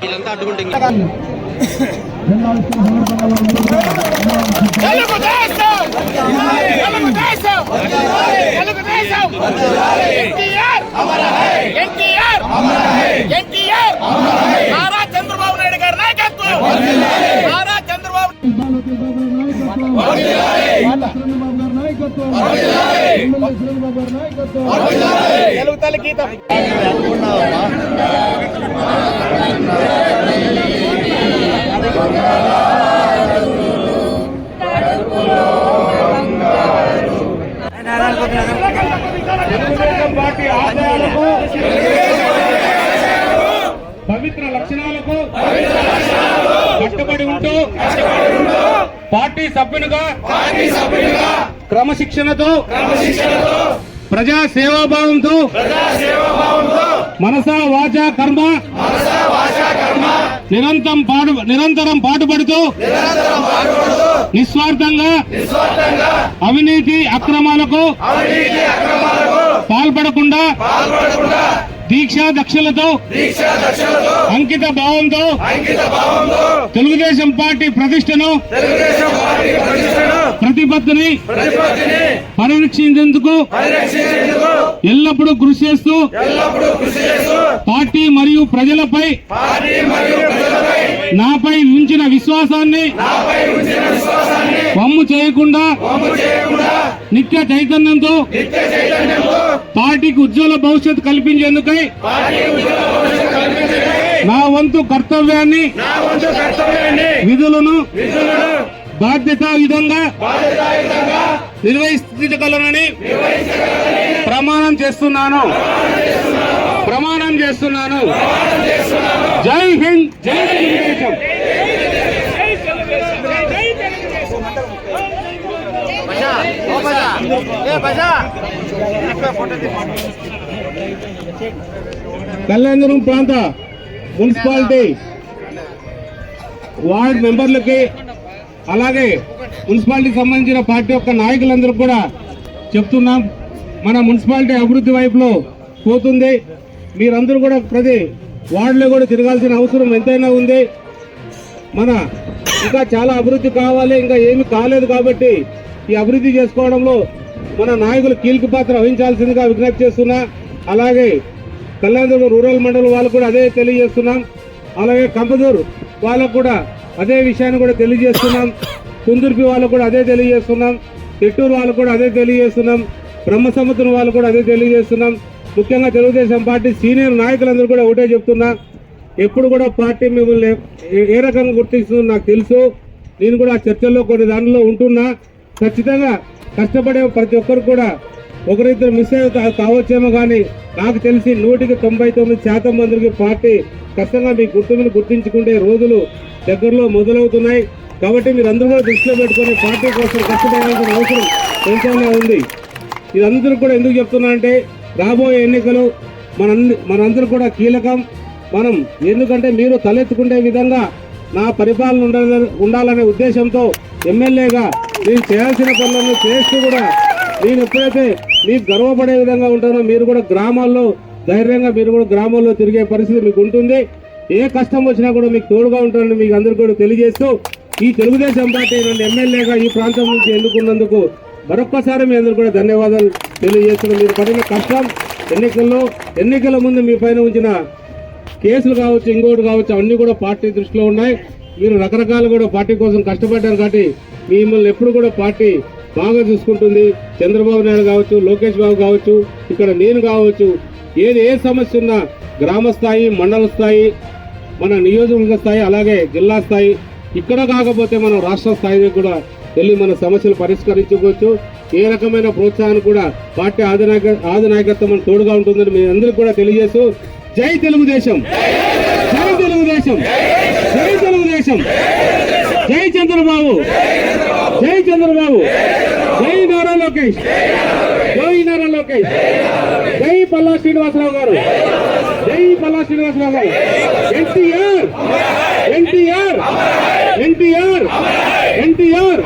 వీళ్ళంతా అడ్డుకుంటే నారా చంద్రబాబు నాయుడు గారి నాయకత్వం. నారా చంద్రబాబు తెలుగు తల్లి తెలుగుదేశం పార్టీ ఆశయాలకు పవిత్ర లక్షణాలకు కట్టుబడి ఉంటూ పార్టీ సభ్యునిగా క్రమశిక్షణతో ప్రజా సేవాభావంతో మనసా వాచా కర్మ నిరంతరం పాటు నిరంతరం పాటుపడుతూ నిస్వార్థంగా అవినీతి అక్రమాలకు పాల్పడకుండా దీక్షా దక్షలతో అంకిత భావంతో తెలుగుదేశం పార్టీ ప్రతిష్టను ప్రతిపత్తిని పరిరక్షించేందుకు ఎల్లప్పుడూ కృషి చేస్తూ పార్టీ మరియు ప్రజలపై నాపై ఉంచిన విశ్వాసాన్ని వమ్ము చేయకుండా నిత్య చైతన్యంతో పార్టీకి ఉజ్వల భవిష్యత్తు కల్పించేందుకై నా వంతు కర్తవ్యాన్ని విధులను బాధ్యత విధంగా నిర్వహించగలనని ప్రమాణం చేస్తున్నాను. ప్రమాణం చేస్తున్నాను. జై హింద్. జై తెలుగుదేశం కళ్యాణదుర్గం ప్రాంత మున్సిపాలిటీ వార్డ్ మెంబర్లకి అలాగే మున్సిపాలిటీకి సంబంధించిన పార్టీ యొక్క నాయకులందరూ కూడా చెప్తున్నాం. మన మున్సిపాలిటీ అభివృద్ధి వైపులో పోతుంది. మీరందరూ కూడా ప్రతి వార్డులో కూడా తిరగాల్సిన అవసరం ఎంతైనా ఉంది. మన ఇంకా చాలా అభివృద్ధి కావాలి ఇంకా ఏమి కాలేదు కాబట్టి ఈ అభివృద్ధి చేసుకోవడంలో మన నాయకులు కీలక పాత్ర వహించాల్సిందిగా విజ్ఞప్తి చేస్తున్నా. అలాగే కళ్యాణదుర్గం రూరల్ మండలం వాళ్ళకు కూడా అదే తెలియజేస్తున్నాం. అలాగే కంపదూరు వాళ్ళకు కూడా అదే విషయాన్ని కూడా తెలియజేస్తున్నాం. కుందుర్పి వాళ్ళకు కూడా అదే తెలియజేస్తున్నాం. చిట్టూరు వాళ్ళకు కూడా అదే తెలియజేస్తున్నాం. బ్రహ్మసముద్రం వాళ్ళు కూడా అదే తెలియజేస్తున్నాం. ముఖ్యంగా తెలుగుదేశం పార్టీ సీనియర్ నాయకులందరూ కూడా ఒకటే చెప్తున్నా. ఎప్పుడు కూడా పార్టీ మిమ్మల్ని ఏ- ఏ రకంగా గుర్తిస్తుందో నాకు తెలుసు. నేను కూడా ఆ చర్చల్లో కొన్ని దానిలో ఉంటున్నా. ఖచ్చితంగా కష్టపడే ప్రతి ఒక్కరు కూడా ఒకరిద్దరు మిస్ కావచ్చేమో కానీ నాకు తెలిసి నూటికి తొంభై తొమ్మిది శాతం మందికి పార్టీ ఖచ్చితంగా మీ గుర్తుని గుర్తించుకునే రోజులు దగ్గరలో మొదలవుతున్నాయి. కాబట్టి మీరు అందరూ కూడా దృష్టిలో పెట్టుకొని పార్టీ కోసం కష్టపడాల్సిన అవసరం ఎంతైనా ఉంది. ఇదందరూ కూడా ఎందుకు చెప్తున్నా అంటే రాబోయే ఎన్నికలు మన మనందరూ కూడా కీలకం. మనం ఎందుకంటే మీరు తలెత్తుకునే విధంగా నా పరిపాలన ఉండాలనే ఉద్దేశంతో ఎమ్మెల్యేగా నేను చేయాల్సిన పనులను చేస్తూ కూడా నేను ఎప్పుడైతే మీకు గర్వపడే విధంగా ఉంటానో మీరు కూడా గ్రామాల్లో ధైర్యంగా మీరు కూడా గ్రామాల్లో తిరిగే పరిస్థితి మీకు ఉంటుంది. ఏ కష్టం వచ్చినా కూడా మీకు తోడుగా ఉంటానని మీకు అందరికీ కూడా తెలియజేస్తూ ఈ తెలుగుదేశం పార్టీ నన్ను ఎమ్మెల్యేగా ఈ ప్రాంతం నుంచి ఎన్నుకున్నందుకు మరొక్కసారి మీ అందరూ కూడా ధన్యవాదాలు తెలియజేస్తున్నాం మీరు పడిన కష్టం ఎన్నికల్లో ఎన్నికల ముందు మీ పైన ఉంచిన కేసులు కావచ్చు ఇంకోటి కావచ్చు అన్నీ కూడా పార్టీ దృష్టిలో ఉన్నాయి. మీరు రకరకాలు కూడా పార్టీ కోసం కష్టపడ్డారు కాబట్టి మిమ్మల్ని ఎప్పుడు కూడా పార్టీ బాగా చూసుకుంటుంది. చంద్రబాబు నాయుడు కావచ్చు లోకేష్ బాబు కావచ్చు ఇక్కడ నేను కావచ్చు ఏది ఏ సమస్య ఉన్నా గ్రామ స్థాయి మండల స్థాయి మన నియోజకవర్గ స్థాయి అలాగే జిల్లా స్థాయి ఇక్కడ కాకపోతే మనం రాష్ట్ర స్థాయి కూడా వెళ్ళి మన సమస్యలు పరిష్కరించుకోవచ్చు. ఏ రకమైన ప్రోత్సాహం కూడా పార్టీ ఆదినాయక ఆధినాయకత్వం తోడుగా ఉంటుందని మీ అందరికీ కూడా తెలియజేస్తూ జై తెలుగుదేశం. జై తెలుగుదేశం. జై తెలుగుదేశం. జై చంద్రబాబు. జై చంద్రబాబు. జై లోకేష్ జై నారా లోకేష్ జై పల్లా శ్రీనివాసరావు గారు జై పల్లా శ్రీనివాసరావు గారు ఎన్టీఆర్ ఎన్టీఆర్ ఎన్టీఆర్ ఎన్టీఆర్